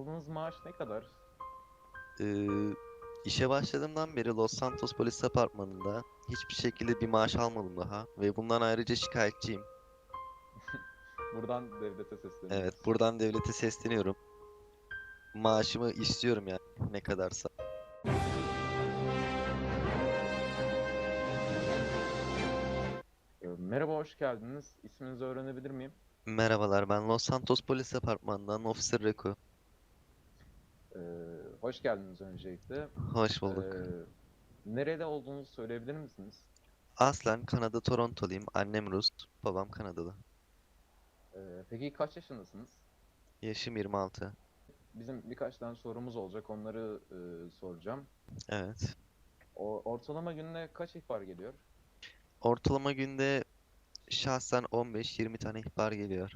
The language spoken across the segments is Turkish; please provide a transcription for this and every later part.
Aldığınız maaş ne kadar? Ee, işe başladığımdan beri Los Santos Polis Departmanı'nda hiçbir şekilde bir maaş almadım daha ve bundan ayrıca şikayetçiyim. Buradan devlete sesleniyoruz. Evet, buradan devlete sesleniyorum. Maaşımı istiyorum yani ne kadarsa. Ee, Merhaba, hoş geldiniz. İsminizi öğrenebilir miyim? Merhabalar, ben Los Santos Polis Departmanı'ndan Officer Reku. Ee, hoş geldiniz öncelikle. Hoş bulduk. Ee, nerede olduğunuzu söyleyebilir misiniz? Aslen Kanada Torontoluyum. Annem Rus, babam Kanadalı. Ee, peki kaç yaşındasınız? Yaşım 26. Bizim birkaç tane sorumuz olacak, onları e, soracağım. Evet. O, ortalama günde kaç ihbar geliyor? Ortalama günde şahsen 15-20 tane ihbar geliyor.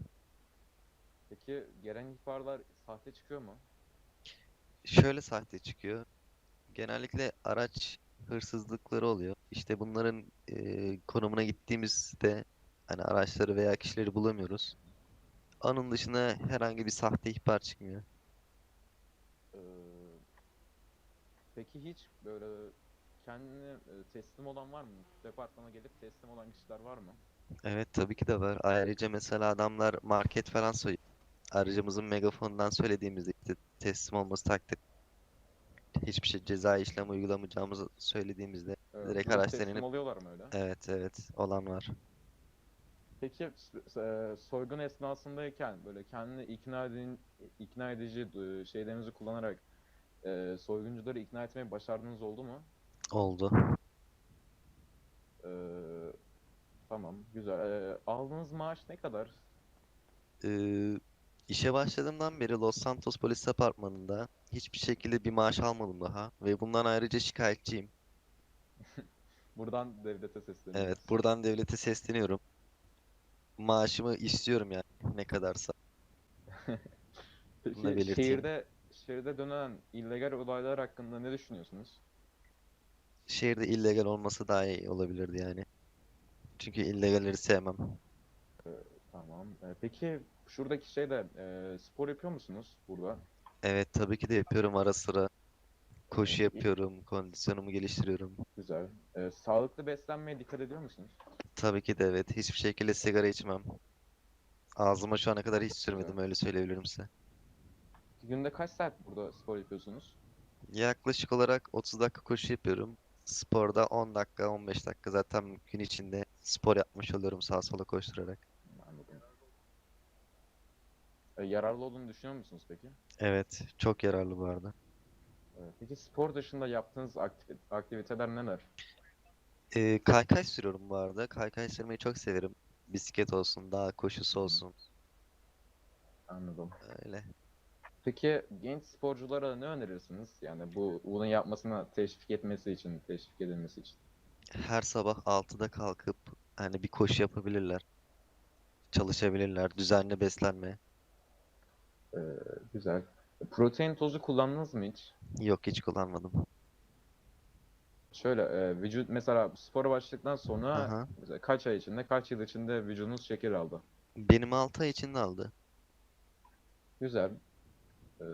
Peki gelen ihbarlar sahte çıkıyor mu? Şöyle sahte çıkıyor. Genellikle araç hırsızlıkları oluyor. İşte bunların e, konumuna gittiğimizde hani araçları veya kişileri bulamıyoruz. Onun dışında herhangi bir sahte ihbar çıkmıyor. Ee, peki hiç böyle kendine e, teslim olan var mı? Departmana gelip teslim olan kişiler var mı? Evet tabii ki de var. Ayrıca mesela adamlar market falan soyuyor. Aracımızın megafonundan söylediğimizde işte teslim olması takdir hiçbir şey ceza işlem uygulamayacağımızı söylediğimizde Ee, Direkt bulup araçtan teslim inip- oluyorlar mı öyle? evet evet olan var. Peki s- e, soygun esnasındayken böyle kendini ikna edin, ikna edici e, şeylerinizi kullanarak e, soyguncuları ikna etmeyi başardığınız oldu mu? Oldu. Ee, tamam, güzel. Ee, aldığınız maaş ne kadar? Ee, işe başladığımdan beri Los Santos Polis Departmanı'nda hiçbir şekilde bir maaş almadım daha ve bundan ayrıca şikayetçiyim. Buradan devlete sesleniyoruz. Evet, buradan devlete sesleniyorum. Maaşımı istiyorum yani ne kadarsa. Peki bunu da belirteyim. şehirde şehirde dönen illegal olaylar hakkında ne düşünüyorsunuz? Şehirde illegal olması daha iyi olabilirdi yani. Çünkü illegalleri sevmem. Tamam. Ee, peki şuradaki şeyde e, spor yapıyor musunuz burada? Evet tabii ki de yapıyorum ara sıra. Koşu yapıyorum, kondisyonumu geliştiriyorum. Güzel. Ee, sağlıklı beslenmeye dikkat ediyor musunuz? Tabii ki de evet. Hiçbir şekilde sigara içmem. Ağzıma şu ana kadar hiç sürmedim öyle söyleyebilirim size. Günde kaç saat burada spor yapıyorsunuz? Yaklaşık olarak 30 dakika koşu yapıyorum. Sporda 10 dakika, 15 dakika zaten gün içinde spor yapmış oluyorum sağa sola koşturarak. Ee, yararlı olduğunu düşünüyor musunuz peki? Evet, çok yararlı bu arada. Peki spor dışında yaptığınız akti- aktiviteler neler? Ee, kaykay sürüyorum bu arada. Kaykay sürmeyi çok severim. Bisiklet olsun, dağ koşusu olsun. Anladım. Öyle. Peki genç sporculara ne önerirsiniz? Yani bu bunu yapmasına teşvik etmesi için, teşvik edilmesi için. Her sabah 6'da kalkıp hani bir koşu yapabilirler. Çalışabilirler. Düzenli beslenme. Ee, güzel. Protein tozu kullandınız mı hiç? Yok hiç kullanmadım. Şöyle e, vücut mesela spora başladıktan sonra Aha. mesela kaç ay içinde, kaç yıl içinde vücudunuz şeker aldı? Benim 6 ay içinde aldı. Güzel. Ee,